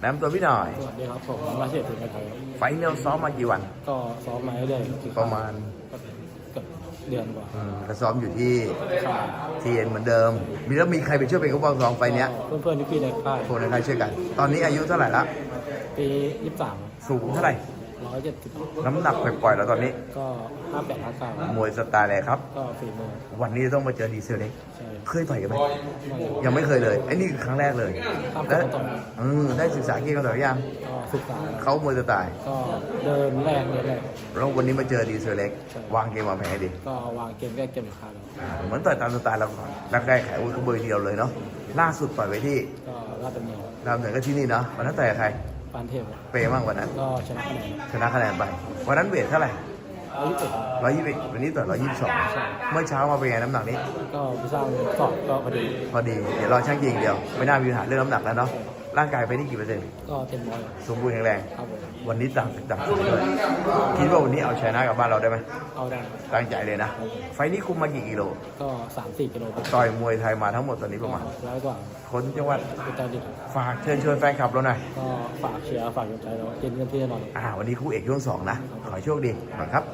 แนะนำตัวพี่หน่อย สวัสดีครับผมราเชษฐ์ถึงไทยครับไฟล์เนี่ยซ้อมมากี่วัน ก็ซ้อมมาเรื่อยๆประมาณเกือบเดือนกว่าอืมก็ซ้อมอยู่ที่ค่ายทีเอ็นเหมือนเดิม มีแล้วมีใครไปช่วยเป็นกู้บอลซ้อมไฟล์เนี้ยก็เพื่อนๆพี่ๆในค่ายคนในใครช่วยกัน ตอนนี้อายุเท่าไหร่ละปียี่สิบสามสูงเท่าไหร่ ร้อยเจ็ดสิบน้ำหนักปล่อยๆแล้วตอนนี้ ก็ห้าแปดห้าเก้ามวยสไตล์อะไรครับ ก็ฝีมือวันนี้ต้องมาเจอดีเซลเล็ก ใช่เคยต่อยกันไหมไม่ยังไม่เคยเลยไอ้นี่คือครั้งแรกเลยครับแล้วผมต่อยเออได้ศึกษาเกี่ยวกับต่อยยังก็ศึกษาเขามวยสไตล์ก็เดินแรกเดินแรก แล้ววันนี้มาเจอดีเซลเล็ก ใช่ วางเกมวางแผนให้ดีก็วางเกมแก้เกมอีกครั้งอ่าเหมือนต่อยตามสไตล์เราก่อนรักได้ไขอุ้ยเขาเบอร์เดียวเลยเนาะล่าสุดต่อยไปที่ก็ลาดดำเนินดาวเหนือก็ที่นี่เนาะวันนั้นต่อยกับใคร ปานเทพเปย์บ้างวันนั้น ก็ชนะคะแนนชนะคะแนนไป วันนั้นเวทเท่าไหร่ร้อยยี่สิบร้อยยี่สิบวันนี้ต่อยร้อยยี่สิบสองเมื่อเช้ามาเป็นไงน้ำหนักนี้ ก็ไปสร้างสอบก็พอดี พอดี เดี๋ยวรอช่างยิงเดียว ไม่น่ามีปัญหาเรื่องน้ำหนักแล้วเนาะ ร่างกายไปนี่กี่เปอร์เซ็นต์ก็เต็มร้อยสมบูรณ์แข็งแรง ครับผมวันนี้ต่างศึกต่างสายด้วยคิดว่าวันนี้เอาชนะกลับบ้านเราได้ไหมเอาได้ตั้งใจเลยนะ ไฟล์นี้คุมมากี่กิโล ก็สามสี่กิโลครับต่อยมวยไทยมาทั้งหมดตอนนี้ประมาณร้อยกว่าคนจังหวัดเป็นตาดิบฝากเชิญชวนแฟนคลับเราหน่อยก็ฝากเชียร์ฝากกำลังใจเราเย็นกันที่แน่นอนอ่าวันนี้คู่เอกช่วงสองนะขอให้โชคดีก่อนครับ